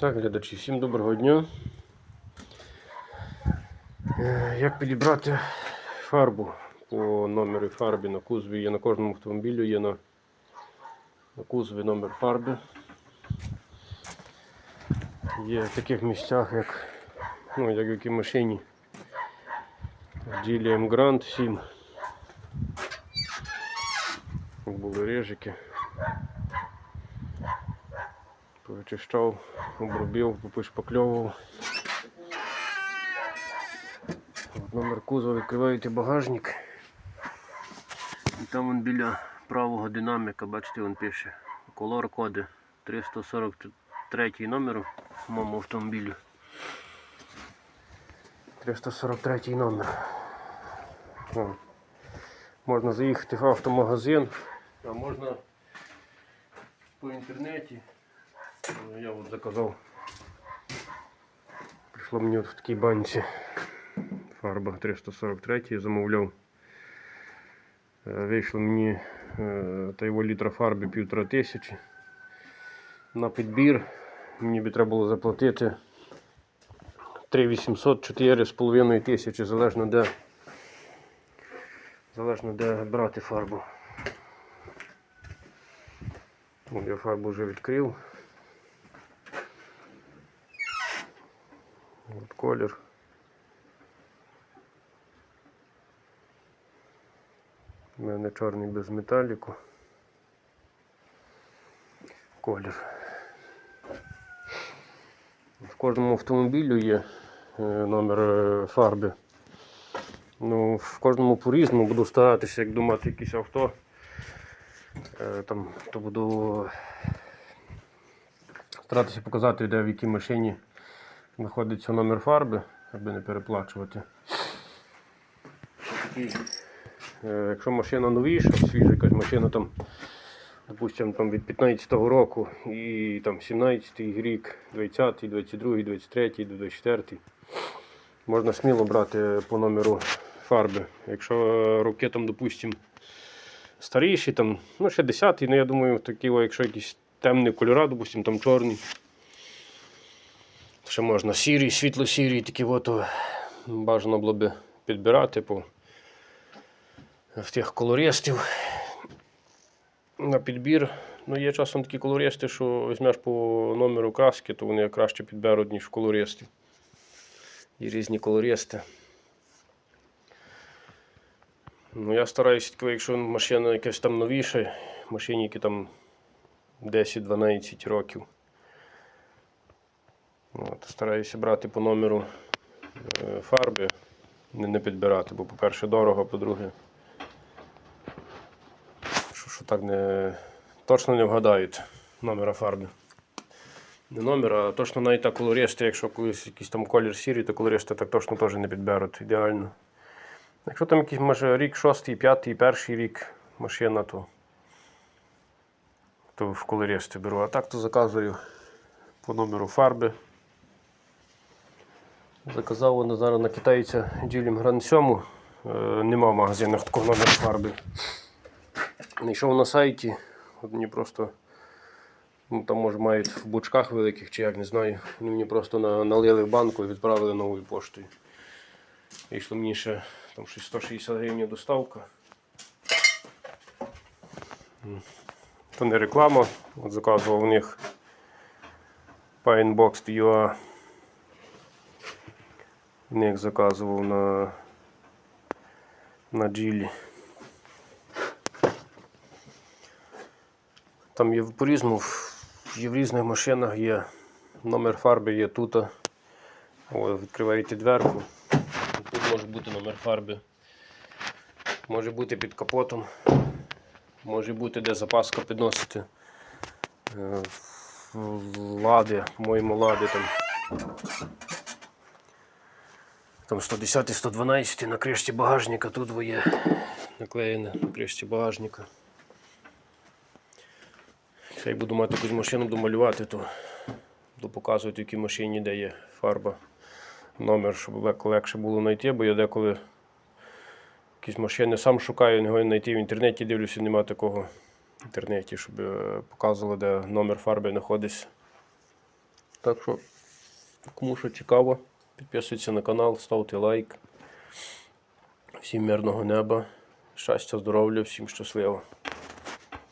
Так, глядачі, всім доброго дня. Е, Як підібрати фарбу по номеру фарби на кузові? Є на кожному автомобілі, є на, на кузові номер фарби. Є в таких місцях, як, ну, як в якій машині. Geely M Grand 7. Були режики. Повичищав, обробив, попишпакльовував. Номер кузова відкриваєте багажник. І там він біля правого динаміка, бачите, він пише колор коди 343 номер в моєму автомобілі. 343 номер. О. Можна заїхати в автомагазин, а можна по інтернеті. Ну, Я от заказав. Прийшло мені от в такій банці фарба 343 я замовляв. Е, Вийшло мені е, та його літра фарби півтора тисячі. На підбір мені би треба було заплатити 3800 4,5 тисячі, залежно де, залежно де брати фарбу. Я фарбу вже відкрив. От колір. У мене чорний без металіку. Колір. В кожному автомобілю є е, номер е, фарби. Ну, в кожному по-різному буду старатися, як думати якесь авто. Е, Там, то буду старатися показати, де в якій машині знаходиться номер фарби, аби не переплачувати. І, е, якщо машина новіша, свіжа якась машина там, допустимо, там від 15-го року і там 17-й рік, 20-й, 22-й, 23-й, 24-й, можна сміло брати по номеру фарби. Якщо е, роки там, допустимо, старіші, там, ну ще 10-й, ну я думаю, такі, якщо якісь темні кольори, допустимо, там чорні. Ще можна сірі, світло-сірі, такі от бажано було би підбирати по в тих колористів на підбір. Ну, є часом такі колористи, що візьмеш по номеру краски, то вони краще підберуть, ніж в колористів. Є різні колористи. Ну, я стараюся, якщо машина якась там новіша, машині, які там 10-12 років. От, стараюся брати по номеру е, фарби, не, підбирати, бо, по-перше, дорого, по-друге, що, що так не точно не вгадають номера фарби. Не номер, а точно навіть так колористи, якщо колись якийсь там колір сірий, то колористи так точно теж не підберуть ідеально. Якщо там якийсь може рік шостий, п'ятий, перший рік машина, то, то в колористи беру. А так то заказую по номеру фарби. Заказав воно зараз на китайця Ділім Гран 7. Е, нема в магазинах такого номеру фарби. Знайшов на сайті. От мені просто ну, там може мають в бучках великих чи як не знаю. Вони мені просто на, налили в банку і відправили новою поштою. Вийшло мені ще там 160 гривень доставка. То не реклама. От заказував у них Pinebox.ua. В них заказував на, на джилі. Там є по-різному, є в різних машинах є номер фарби є тут. О, відкриваєте дверку. Тут може бути номер фарби. Може бути під капотом. Може бути де запаска підносити. Е, Лади, по-моєму, лади там. Там 110 112 на кришці багажника тут є наклеєне на кришці багажника. Якщо я буду мати якусь машину домалювати, то буду показувати, в якій машині де є фарба, номер, щоб легше було знайти, бо я деколи якісь машини сам шукаю, можу знайти в інтернеті, дивлюся, немає такого в інтернеті, щоб е, показувало, де номер фарби знаходиться. Так що, кому що цікаво, підписуйтесь на канал, ставте лайк. Всім мирного неба, щастя, здоров'я, всім щасливо.